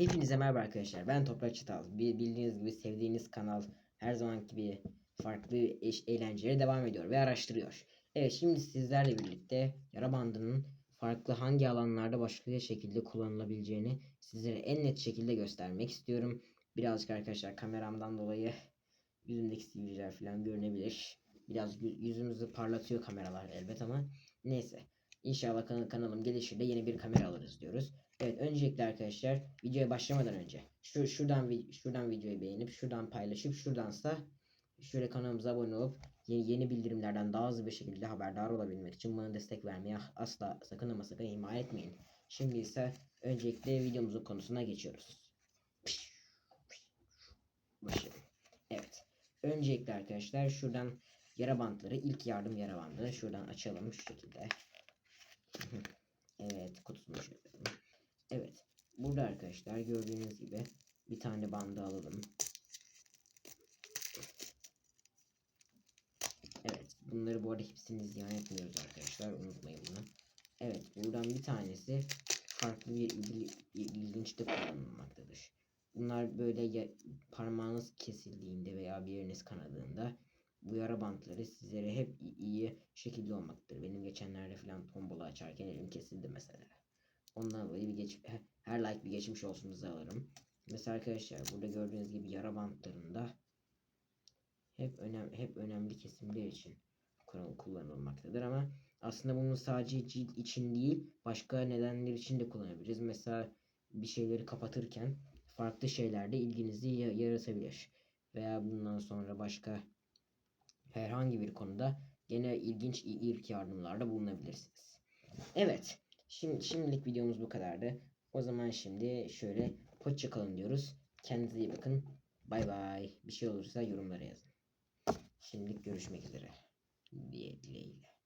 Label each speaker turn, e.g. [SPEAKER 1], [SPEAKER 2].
[SPEAKER 1] Hepinize merhaba arkadaşlar. Ben Toprak Çıtal. Bi- Bildiğiniz gibi sevdiğiniz kanal her zamanki gibi farklı eş- eğlencelere devam ediyor ve araştırıyor. Evet şimdi sizlerle birlikte yara bandının farklı hangi alanlarda başka şekilde kullanılabileceğini sizlere en net şekilde göstermek istiyorum. Birazcık arkadaşlar kameramdan dolayı yüzümdeki sivilceler falan görünebilir. Biraz yü- yüzümüzü parlatıyor kameralar elbet ama neyse. İnşallah kan- kanalım gelişir de yeni bir kamera alırız diyoruz. Evet öncelikle arkadaşlar videoya başlamadan önce şu şuradan şuradan videoyu beğenip şuradan paylaşıp şuradansa şöyle kanalımıza abone olup yeni, yeni bildirimlerden daha hızlı bir şekilde haberdar olabilmek için bana destek vermeyi asla sakın ama sakın ihmal etmeyin. Şimdi ise öncelikle videomuzun konusuna geçiyoruz. Başlayalım. Evet. Öncelikle arkadaşlar şuradan yara bantları ilk yardım yara bandı şuradan açalım şu şekilde. Evet kutusunu şöyle. Evet. Burada arkadaşlar gördüğünüz gibi bir tane bandı alalım. Evet. Bunları bu arada hepsini ziyan etmiyoruz arkadaşlar. Unutmayın bunu. Evet. Buradan bir tanesi farklı bir il- ilginçte kullanılmaktadır. Bunlar böyle ya- parmağınız kesildiğinde veya bir yeriniz kanadığında bu yara bantları sizlere hep iyi şekilde olmaktadır. Benim geçenlerde falan tombola açarken elim kesildi mesela. Ondan dolayı bir geç he- her like bir geçmiş olsunuzu alırım. Mesela arkadaşlar burada gördüğünüz gibi yara bantlarında hep önem hep önemli kesimler için kullan- kullanılmaktadır ama aslında bunu sadece cilt için değil başka nedenler için de kullanabiliriz. Mesela bir şeyleri kapatırken farklı şeylerde ilginizi ya- yaratabilir. Veya bundan sonra başka herhangi bir konuda gene ilginç ilk yardımlarda bulunabilirsiniz. Evet. Şimdi şimdilik videomuz bu kadardı. O zaman şimdi şöyle hoşça kalın diyoruz. Kendinize iyi bakın. Bay bay. Bir şey olursa yorumlara yazın. Şimdilik görüşmek üzere. Diye dileğiyle.